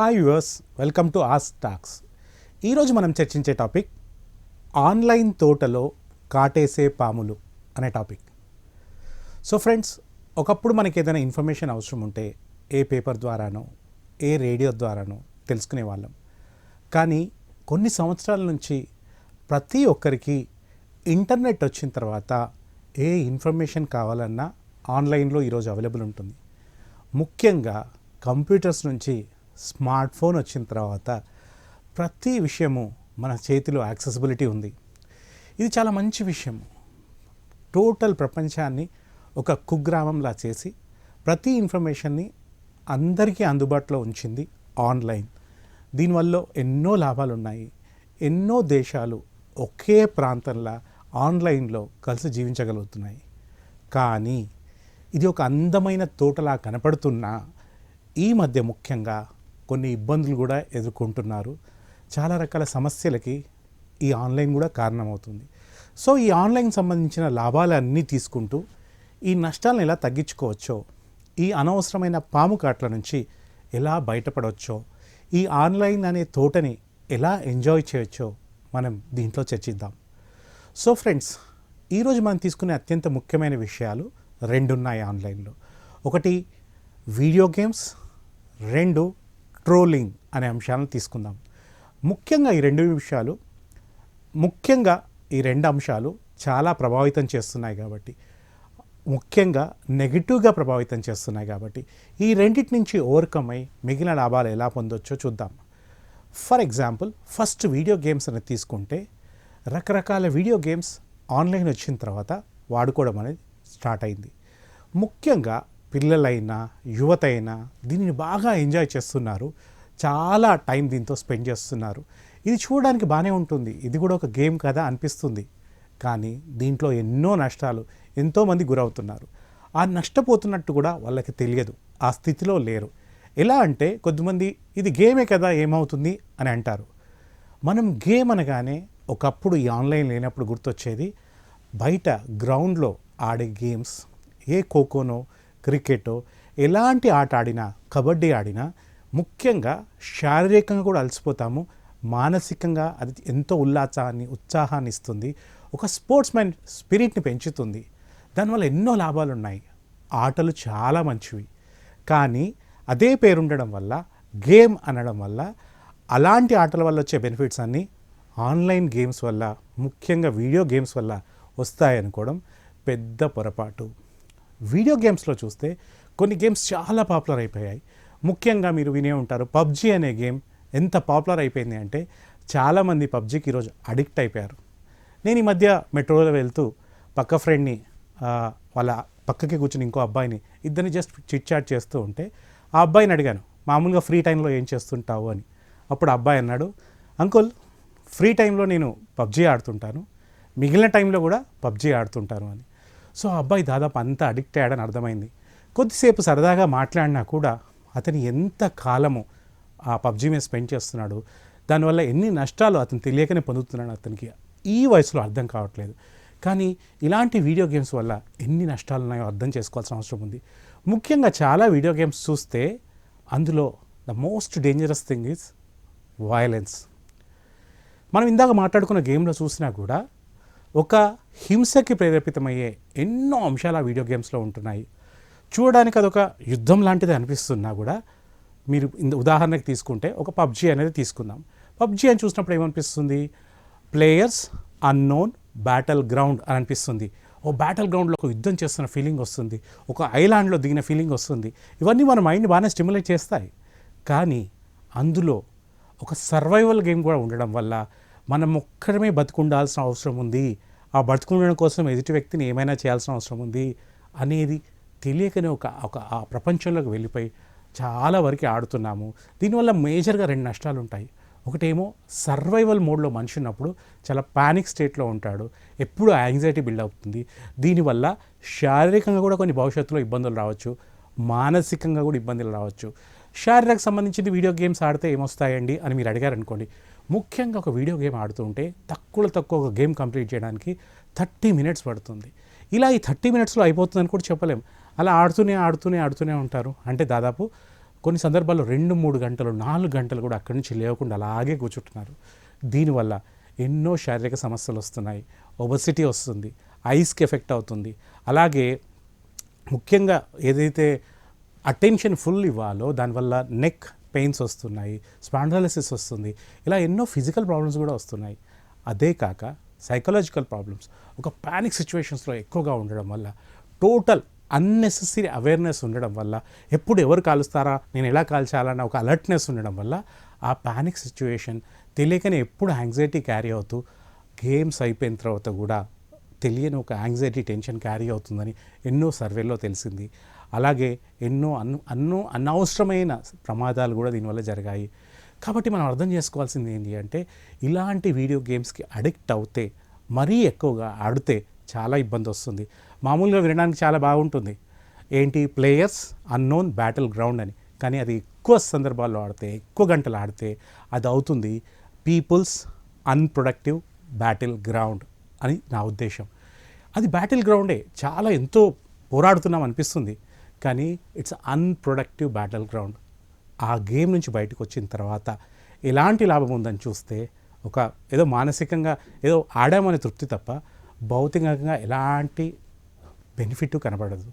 Hi yours welcome to as talks ఈరోజు మనం చర్చించే టాపిక్ ఆన్లైన్ తోటలో కాటేసే పాములు అనే టాపిక్. సో ఫ్రెండ్స్ ఒకప్పుడు మనకి ఏదైనా ఇన్ఫర్మేషన్ అవసరం ఉంటే ఏ పేపర్ ద్వారానో ఏ రేడియో ద్వారానో తెలుసుకునే వాళ్ళం. కానీ కొన్ని సంవత్సరాల నుంచి ప్రతి ఒక్కరికి ఇంటర్నెట్ వచ్చిన తర్వాత ఏ ఇన్ఫర్మేషన్ కావాలన్నా ఆన్లైన్లో ఈరోజు అవైలబుల్ ఉంటుంది. ముఖ్యంగా కంప్యూటర్స్ నుంచి స్మార్ట్ ఫోన్ వచ్చిన తర్వాత ప్రతి విషయము మన చేతిలో యాక్సెసిబిలిటీ ఉంది. ఇది చాలా మంచి విషయం టోటల్ ప్రపంచాన్ని ఒక కుగ్రామంలా చేసి ప్రతి ఇన్ఫర్మేషన్ని అందరికీ అందుబాటులో ఉంచింది ఆన్లైన్. దీనివల్ల ఎన్నో లాభాలు ఉన్నాయి ఎన్నో దేశాలు ఒకే ప్రాంతంలో ఆన్లైన్లో కలిసి జీవించగలుగుతున్నాయి. కానీ ఇది ఒక అందమైన తోటలా కనపడుతున్నా ఈ మధ్య ముఖ్యంగా కొన్ని ఇబ్బందులు కూడా ఎదుర్కొంటున్నారు. చాలా రకాల సమస్యలకి ఈ ఆన్లైన్ కూడా కారణమవుతుంది. సో ఈ ఆన్లైన్ సంబంధించిన లాభాలన్నీ తీసుకుంటూ ఈ నష్టాలను ఎలా తగ్గించుకోవచ్చో ఈ అనవసరమైన పాము కాట్ల నుంచి ఎలా బయటపడవచ్చో ఈ ఆన్లైన్ అనే తోటని ఎలా ఎంజాయ్ చేయొచ్చో మనం దీంట్లో చర్చిద్దాం. సో ఫ్రెండ్స్ ఈరోజు మనం తీసుకునే అత్యంత ముఖ్యమైన విషయాలు రెండు ఉన్నాయి ఆన్లైన్లో. ఒకటి వీడియో గేమ్స్. రెండు ట్రోలింగ్ అనే అంశాలను తీసుకుందాం. ముఖ్యంగా ఈ రెండు విషయాలు ముఖ్యంగా ఈ రెండు అంశాలు చాలా ప్రభావితం చేస్తున్నాయి కాబట్టి ముఖ్యంగా నెగిటివ్గా ప్రభావితం చేస్తున్నాయి కాబట్టి ఈ రెండింటి నుంచి ఓవర్కమ్ అయి మిగిలిన లాభాలు ఎలా పొందొచ్చో చూద్దాం. For example first video games అనేది తీసుకుంటే రకరకాల వీడియో గేమ్స్ ఆన్లైన్ వచ్చిన తర్వాత వాడుకోవడం అనేది స్టార్ట్ అయింది. ముఖ్యంగా పిల్లలైనా యువత అయినా దీనిని బాగా ఎంజాయ్ చేస్తున్నారు. చాలా టైం దీంతో స్పెండ్ చేస్తున్నారు. ఇది చూడడానికి బాగానే ఉంటుంది. ఇది కూడా ఒక గేమ్ కదా అనిపిస్తుంది. కానీ దీంట్లో ఎన్నో నష్టాలు ఎంతోమంది గురవుతున్నారు. ఆ నష్టపోతున్నట్టు కూడా వాళ్ళకి తెలియదు. ఆ స్థితిలో లేరు. ఎలా అంటే కొద్దిమంది ఇది గేమే కదా ఏమవుతుంది అని అంటారు. మనం గేమ్ అనగానే ఒకప్పుడు ఈ ఆన్లైన్ లేనప్పుడు గుర్తొచ్చేది బయట గ్రౌండ్లో ఆడే గేమ్స్ ఏ ఖోఖోనో క్రికెట్ ఎలాంటి ఆట ఆడినా కబడ్డీ ఆడినా ముఖ్యంగా శారీరకంగా కూడా అలసిపోతాము. మానసికంగా అది ఎంతో ఉల్లాసాన్ని ఉత్సాహాన్ని ఇస్తుంది. ఒక స్పోర్ట్స్ మ్యాన్ స్పిరిట్ని పెంచుతుంది. దానివల్ల ఎన్నో లాభాలు ఉన్నాయి ఆటలు చాలా మంచివి. కానీ అదే పేరుండడం వల్ల గేమ్ అనడం వల్ల అలాంటి ఆటల వల్ల వచ్చే బెనిఫిట్స్ అన్నీ ఆన్లైన్ గేమ్స్ వల్ల ముఖ్యంగా వీడియో గేమ్స్ వల్ల వస్తాయనుకోవడం పెద్ద పొరపాటు. వీడియో గేమ్స్లో చూస్తే కొన్ని గేమ్స్ చాలా పాపులర్ అయిపోయాయి. ముఖ్యంగా మీరు వినే ఉంటారు పబ్జి అనే గేమ్ ఎంత పాపులర్ అయిపోయింది అంటే చాలామంది పబ్జికి ఈరోజు అడిక్ట్ అయిపోయారు. నేను ఈ మధ్య మెట్రోలో వెళ్తూ పక్క ఫ్రెండ్ని వాళ్ళ పక్కకి కూర్చుని ఇంకో అబ్బాయిని ఇద్దరిని జస్ట్ చిట్ చాట్ చేస్తూ ఉంటే ఆ అబ్బాయిని అడిగాను మామూలుగా ఫ్రీ టైంలో ఏం చేస్తుంటావు? అని. అప్పుడు ఆ అబ్బాయి అన్నాడు అంకుల్ ఫ్రీ టైంలో నేను పబ్జీ ఆడుతుంటాను మిగిలిన టైంలో కూడా పబ్జీ ఆడుతుంటాను అని. సో ఆ అబ్బాయి దాదాపు అంత అడిక్ట్ అయ్యాడని అర్థమైంది. కొద్దిసేపు సరదాగా మాట్లాడినా కూడా అతను ఎంత కాలము ఆ పబ్జీ మీద స్పెండ్ చేస్తున్నాడు దానివల్ల ఎన్ని నష్టాలు అతను తెలియకనే పొందుతున్నాడు అతనికి ఈ వయసులో అర్థం కావట్లేదు. కానీ ఇలాంటి వీడియో గేమ్స్ వల్ల ఎన్ని నష్టాలు ఉన్నాయో అర్థం చేసుకోవాల్సిన అవసరం ఉంది. ముఖ్యంగా చాలా వీడియో గేమ్స్ చూస్తే అందులో the most dangerous thing is violence మనం ఇందాక మాట్లాడుకున్న గేమ్లో చూసినా కూడా ఒక హింసకి ప్రేరేపితమయ్యే ఎన్నో అంశాలు ఆ వీడియో గేమ్స్లో ఉంటున్నాయి. చూడడానికి అదొక యుద్ధం లాంటిది అనిపిస్తున్నా కూడా మీరు ఇంద ఉదాహరణకి తీసుకుంటే ఒక పబ్జీ అనేది తీసుకుందాం. పబ్జీ అని చూసినప్పుడు ఏమనిపిస్తుంది? ప్లేయర్స్ అన్నోన్ బ్యాటల్ గ్రౌండ్ అని అనిపిస్తుంది. ఓ బ్యాటల్ గ్రౌండ్లో ఒక యుద్ధం చేస్తున్న ఫీలింగ్ వస్తుంది. ఒక ఐలాండ్లో దిగిన ఫీలింగ్ వస్తుంది. ఇవన్నీ మన మైండ్ బాగానే స్టిమ్యులేట్ చేస్తాయి. కానీ అందులో ఒక సర్వైవల్ గేమ్ కూడా ఉండడం వల్ల మనం ఒక్కరమే బతుకుండాల్సిన అవసరం ఉంది. ఆ బతుకుండడం కోసం ఎదుటి వ్యక్తిని ఏమైనా చేయాల్సిన అవసరం ఉంది అనేది తెలియకనే ఒక ఒక ఆ ప్రపంచంలోకి వెళ్ళిపోయి చాలా వరకు ఆడుతున్నాము. దీనివల్ల మేజర్గా రెండు నష్టాలు ఉంటాయి ఒకటేమో సర్వైవల్ మోడ్లో మనిషి ఉన్నప్పుడు చాలా పానిక్ స్టేట్లో ఉంటాడు. ఎప్పుడు యాంగ్జైటీ బిల్డ్ అవుతుంది. దీనివల్ల శారీరకంగా కూడా కొన్ని భవిష్యత్తులో ఇబ్బందులు రావచ్చు. మానసికంగా కూడా ఇబ్బందులు రావచ్చు. శారీరక సంబంధించింది వీడియో గేమ్స్ ఆడితే ఏమొస్తాయండి అని మీరు అడిగారనుకోండి. ముఖ్యంగా ఒక వీడియో గేమ్ ఆడుతుంటే తక్కువ తక్కువ ఒక గేమ్ కంప్లీట్ చేయడానికి థర్టీ మినిట్స్ పడుతుంది. ఇలా ఈ థర్టీ మినిట్స్లో అయిపోతుందని కూడా చెప్పలేం. అలా ఆడుతూనే ఆడుతూనే ఆడుతూనే ఉంటారు. అంటే దాదాపు కొన్ని సందర్భాల్లో రెండు మూడు గంటలు నాలుగు గంటలు కూడా అక్కడి నుంచి లేవకుండా అలాగే కూర్చుంటున్నారు. దీనివల్ల ఎన్నో శారీరక సమస్యలు వస్తున్నాయి. ఒబసిటీ వస్తుంది. ఐస్కి ఎఫెక్ట్ అవుతుంది. అలాగే ముఖ్యంగా ఏదైతే అటెన్షన్ ఫుల్ ఇవ్వాలో దానివల్ల నెక్ పెయిన్స్ వస్తున్నాయి స్పాండ్రాలిసిస్ వస్తుంది ఇలా ఎన్నో ఫిజికల్ ప్రాబ్లమ్స్ కూడా వస్తున్నాయి. అదే కాక సైకలాజికల్ ప్రాబ్లమ్స్. ఒక ప్యానిక్ సిచ్యువేషన్స్లో ఎక్కువగా ఉండడం వల్ల టోటల్ అన్నెసెసరీ అవేర్నెస్ ఉండడం వల్ల ఎప్పుడు ఎవరు కాలుస్తారా నేను ఎలా కాల్చాలన్న ఒక అలర్ట్నెస్ ఉండడం వల్ల ఆ ప్యానిక్ సిచ్యువేషన్ తెలియకనే ఎప్పుడు యాంగ్జైటీ క్యారీ అవుతూ గేమ్స్ అయిపోయిన తర్వాత కూడా తెలియని ఒక యాంగ్జైటీ టెన్షన్ క్యారీ అవుతుందని ఎన్నో సర్వేల్లో తెలిసింది. అలాగే ఎన్నో అన్ అన్నో అనవసరమైన ప్రమాదాలు కూడా దీనివల్ల జరిగాయి. కాబట్టి మనం అర్థం చేసుకోవాల్సింది ఏంటి అంటే ఇలాంటి వీడియో గేమ్స్కి అడిక్ట్ అవుతే మరీ ఎక్కువగా ఆడితే చాలా ఇబ్బంది వస్తుంది. మామూలుగా వినడానికి చాలా బాగుంటుంది. ఏంటి? ప్లేయర్స్ అన్నోన్ బ్యాటిల్ గ్రౌండ్ అని. కానీ అది ఎక్కువ సందర్భాల్లో ఆడితే ఎక్కువ గంటలు ఆడితే అది అవుతుంది పీపుల్స్ అన్ప్రొడక్టివ్ బ్యాటిల్ గ్రౌండ్ అని నా ఉద్దేశం. అది బ్యాటిల్ గ్రౌండే చాలా ఎంతో పోరాడుతున్నాం అనిపిస్తుంది. కానీ ఇట్స్ అన్ప్రొడక్టివ్ బ్యాటిల్ గ్రౌండ్ ఆ గేమ్ నుంచి బయటకు వచ్చిన తర్వాత ఎలాంటి లాభం ఉందని చూస్తే ఒక ఏదో మానసికంగా ఏదో ఆడామనే తృప్తి తప్ప భౌతికంగా ఎలాంటి బెనిఫిట్ కనబడదు.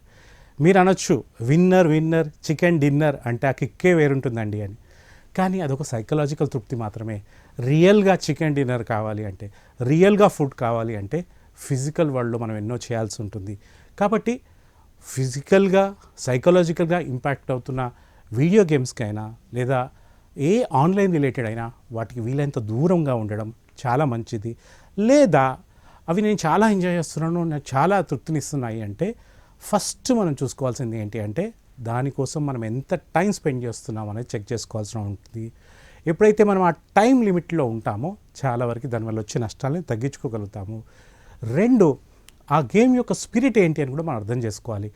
మీరు అనొచ్చు విన్నర్ విన్నర్ చికెన్ డిన్నర్ అంటే ఆ కిక్కే వేరుంటుందండి అని. కానీ అదొక సైకలాజికల్ తృప్తి మాత్రమే. రియల్గా చికెన్ డిన్నర్ కావాలి అంటే రియల్గా ఫుడ్ కావాలి అంటే ఫిజికల్ వరల్డ్లో మనం ఎన్నో చేయాల్సి ఉంటుంది. కాబట్టి ఫిజికల్గా సైకలాజికల్గా ఇంపాక్ట్ అవుతున్న వీడియో గేమ్స్కైనా లేదా ఏ ఆన్లైన్ రిలేటెడ్ అయినా వాటికి వీలైనంత దూరంగా ఉండడం చాలా మంచిది. లేదా అవి నేను చాలా ఎంజాయ్ చేస్తున్నాను నాకు చాలా తృప్తినిస్తున్నాయి అంటే ఫస్ట్ మనం చూసుకోవాల్సింది ఏంటి అంటే దానికోసం మనం ఎంత టైం స్పెండ్ చేస్తున్నాం అనేది చెక్ చేసుకోవాల్సి ఉంటుంది. ఎప్పుడైతే మనం ఆ టైం లిమిట్లో ఉంటామో చాలా వరకు దానివల్ల వచ్చే నష్టాలని తగ్గించుకోగలుగుతాము. రెండు ఆ గేమ్ యొక్క స్పిరిట్ ఏంటి అని కూడా మనం అర్థం చేసుకోవాలి.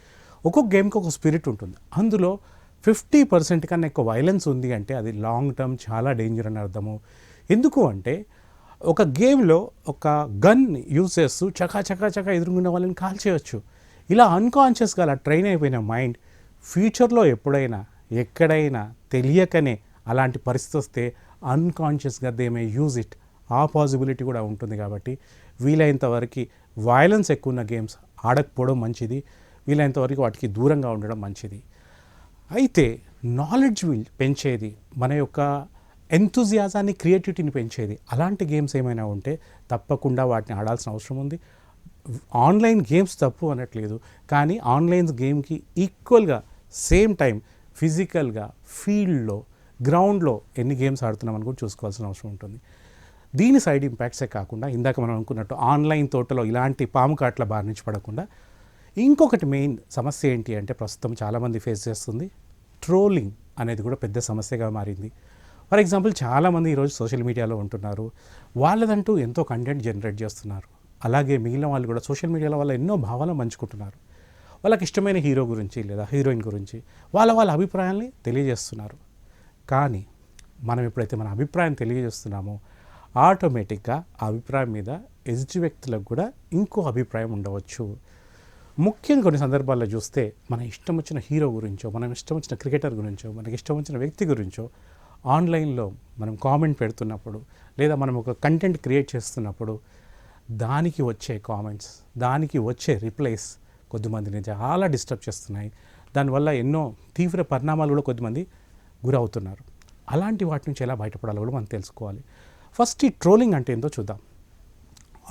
ఒక్కొక్క గేమ్కి ఒక స్పిరిట్ ఉంటుంది. అందులో ఫిఫ్టీ పర్సెంట్ కన్నా ఎక్కువ వైలెన్స్ ఉంది అంటే అది లాంగ్ టర్మ్ చాలా డేంజర్ అని అర్థము. ఎందుకు అంటే ఒక గేమ్లో ఒక గన్ యూజ్ చేస్తూ చకా చకా చకా ఎదురుగున్న వాళ్ళని కాల్ చేయొచ్చు ఇలా అన్కాన్షియస్గా అలా ట్రైన్ అయిపోయిన మైండ్ ఫ్యూచర్లో ఎప్పుడైనా ఎక్కడైనా తెలియకనే అలాంటి పరిస్థితి వస్తే అన్కాన్షియస్గా దే మే యూజ్ ఇట్ ఆ పాసిబిలిటీ కూడా ఉంటుంది కాబట్టి వీలైనంత వరకు వైలెన్స్ ఎక్కువ ఉన్న గేమ్స్ ఆడకపోవడం మంచిది. వీలైనంత వరకు వాటికి దూరంగా ఉండడం మంచిది. అయితే నాలెడ్జ్ పెంచేది మన యొక్క ఎంతుజియాజాన్ని క్రియేటివిటీని పెంచేది. అలాంటి గేమ్స్ ఏమైనా ఉంటే తప్పకుండా వాటిని ఆడాల్సిన అవసరం ఉంది. ఆన్లైన్ గేమ్స్ తప్పు అనట్లేదు. కానీ ఆన్లైన్ గేమ్కి ఈక్వల్గా సేమ్ టైం ఫిజికల్గా ఫీల్డ్లో గ్రౌండ్లో ఎన్ని గేమ్స్ ఆడుతున్నామని కూడా చూసుకోవాల్సిన అవసరం ఉంటుంది. దీని సైడ్ ఇంపాక్ట్సే కాకుండా ఇందాక మనం అనుకున్నట్టు ఆన్లైన్ తోటలో ఇలాంటి పాము కాట్ల బారి నుంచి పడకుండా ఇంకొకటి మెయిన్ సమస్య ఏంటి అంటే ప్రస్తుతం చాలామంది ఫేస్ చేస్తుంది ట్రోలింగ్ అనేది కూడా పెద్ద సమస్యగా మారింది. ఫర్ ఎగ్జాంపుల్ చాలామంది ఈరోజు సోషల్ మీడియాలో ఉంటున్నారు. వాళ్ళదంటూ ఎంతో కంటెంట్ జనరేట్ చేస్తున్నారు. అలాగే మిగిలిన వాళ్ళు కూడా సోషల్ మీడియాలో వాళ్ళ ఎన్నో భావాలను పంచుకుంటున్నారు. వాళ్ళకి ఇష్టమైన హీరో గురించి లేదా హీరోయిన్ గురించి వాళ్ళ వాళ్ళ అభిప్రాయాల్ని తెలియజేస్తున్నారు. కానీ మనం ఎప్పుడైతే మన అభిప్రాయం తెలియజేస్తున్నామో ఆటోమేటిక్గా ఆ అభిప్రాయం మీద ఎదుటి వ్యక్తులకు కూడా ఇంకో అభిప్రాయం ఉండవచ్చు. ముఖ్యంగా కొన్ని సందర్భాల్లో చూస్తే మన ఇష్టం వచ్చిన హీరో గురించో మనం ఇష్టం వచ్చిన క్రికెటర్ గురించో మనకి ఇష్టం వచ్చిన వ్యక్తి గురించో ఆన్లైన్లో మనం కామెంట్ పెడుతున్నప్పుడు లేదా మనం ఒక కంటెంట్ క్రియేట్ చేస్తున్నప్పుడు దానికి వచ్చే కామెంట్స్ దానికి వచ్చే రిప్లైస్ కొద్దిమందిని చాలా డిస్టర్బ్ చేస్తున్నాయి. దానివల్ల ఎన్నో తీవ్ర పరిణామాలు కూడా కొద్దిమంది గురవుతున్నారు. అలాంటి వాటి నుంచి ఎలా బయటపడాలో కూడా మనం తెలుసుకోవాలి. ఫస్ట్ ఈ ట్రోలింగ్ అంటే ఏందో చూద్దాం.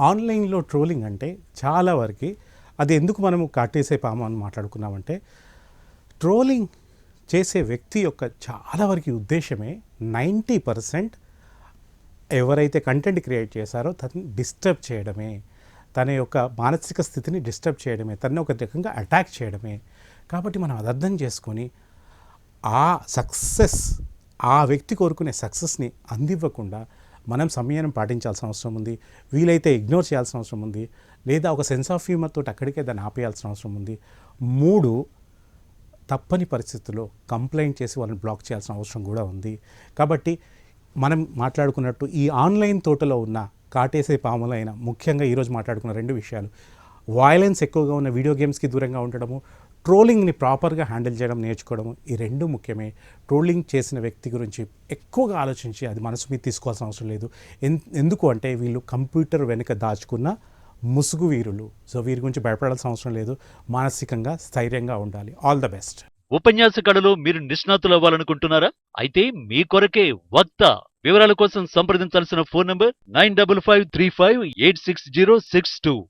ఆన్లైన్లో ట్రోలింగ్ అంటే చాలా వరకు అది ఎందుకు మనము కాటేసే పాము అని మాట్లాడుకున్నామంటే ట్రోలింగ్ చేసే వ్యక్తి యొక్క చాలా వరకు ఉద్దేశమే నైంటీ పర్సెంట్ ఎవరైతే కంటెంట్ క్రియేట్ చేశారో తనని డిస్టర్బ్ చేయడమే తన యొక్క మానసిక స్థితిని డిస్టర్బ్ చేయడమే తనని ఒక రకంగా అటాక్ చేయడమే. కాబట్టి మనం అది అర్థం చేసుకొని ఆ సక్సెస్ ఆ వ్యక్తి కోరుకునే సక్సెస్ని అందివ్వకుండా మనం సమయాన్ని పాటించాల్సిన అవసరం ఉంది. వీలైతే ఇగ్నోర్ చేయాల్సిన అవసరం ఉంది. లేదా ఒక సెన్స్ ఆఫ్ హ్యూమర్ తోటి అక్కడికే దాన్ని ఆపేయాల్సిన అవసరం ఉంది. మూడు తప్పని పరిస్థితుల్లో కంప్లైంట్ చేసి వాళ్ళని బ్లాక్ చేయాల్సిన అవసరం కూడా ఉంది. కాబట్టి మనం మాట్లాడుకున్నట్టు ఈ ఆన్లైన్ తోటలో ఉన్న కాటేసే పాములైన ముఖ్యంగా ఈరోజు మాట్లాడుకున్న రెండు విషయాలు. వయలెన్స్ ఎక్కువగా ఉన్న వీడియో గేమ్స్కి దూరంగా ఉండడము ట్రోలింగ్ని ప్రాపర్గా హ్యాండిల్ చేయడం నేర్చుకోవడం ఈ రెండు ముఖ్యమే. ట్రోలింగ్ చేసిన వ్యక్తి గురించి ఎక్కువగా ఆలోచించి అది మనసు మీద తీసుకోవాల్సిన అవసరం లేదు. ఎన్- ఎందుకు అంటే వీళ్ళు కంప్యూటర్ వెనుక దాచుకున్న ముసుగు వీరులు. సో వీరి గురించి భయపడాల్సిన అవసరం లేదు. మానసికంగా స్థైర్యంగా ఉండాలి. ఆల్ ద బెస్ట్ ఉపన్యాస కళలో మీరు నిష్ణాతులు అవ్వాలనుకుంటున్నారా? అయితే మీ కొరకే వక్త వివరాల కోసం సంప్రదించాల్సిన phone number nine double five three five eight six zero six two.